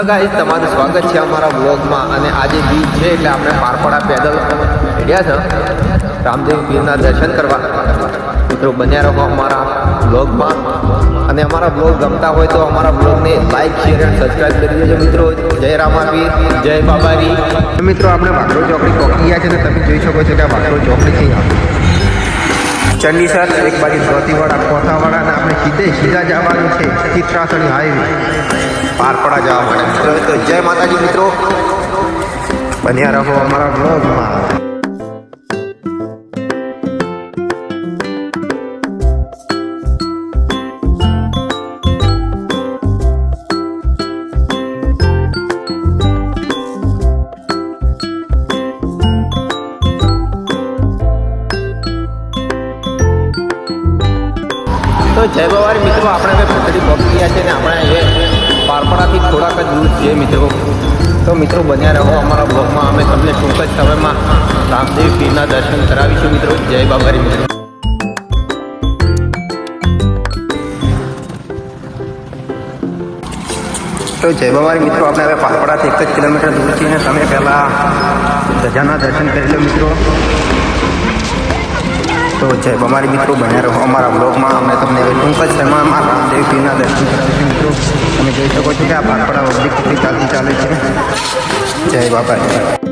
Guys તમારું સ્વાગત છે અમારા બ્લોગમાં અને આજે બીચ છે એટલે આપણે પારપડા પેદલ ગયા છે. રામદેવ પીરના દર્શન કરવા. મિત્રો, બન્યા રહો અમારા બ્લોગમાં અને અમારા બ્લોગ ગમતા હોય તો અમારા બ્લોગને લાઈક શેર અને સબસ્ક્રાઈબ કરી દેજો મિત્રો. જય રામાવીર જય બાબારી મિત્રો, આપણે વાઘરો ચોકડી પહોંચી ગયા છે તો તમે જોઈ શકો છો કે આ વાઘરો ચોકડી છે ચંડીસર એક બાજુ ધોતીવાડા કોથાવાડા અને આપણે સીધે સીધા જવાનું છે ચિત્રાસણી હાઈવે પારપડા જવા માટે. મિત્રો તો જય માતાજી મિત્રો. બન્યા રહો અમારા બ્લોગમાં તો જય બાવારી મિત્રો આપણે હવે પથડી પહોંચી ગયા છે ને આપણે હવે થોડાક જ દૂર છીએ મિત્રો. તો મિત્રો બન્યા રહો અમારા બ્લોગમાં અમે તમને ટૂંક જ સમયમાં રામદેવ પીરના દર્શન કરાવીશું મિત્રો. જય બાબારી મિત્રો. તો જય બાબારી મિત્રો, આપણે હવે પાલપડાથી એક જ કિલોમીટર દૂર છીએ અને તમે પહેલાં ધજાના દર્શન કરી લો મિત્રો. તો જય અમારી મિત્રો બન્યા રહો અમારા બ્લોગમાં અમે તમને ટૂંક જ સમયમાં રામદેવ પીરના દર્શન કરાવીશું મિત્રો તમે જોઈ શકો છો કે આ ભાગપડા વગડી કેટલી ચાલતી ચાલે છે. જય બાબા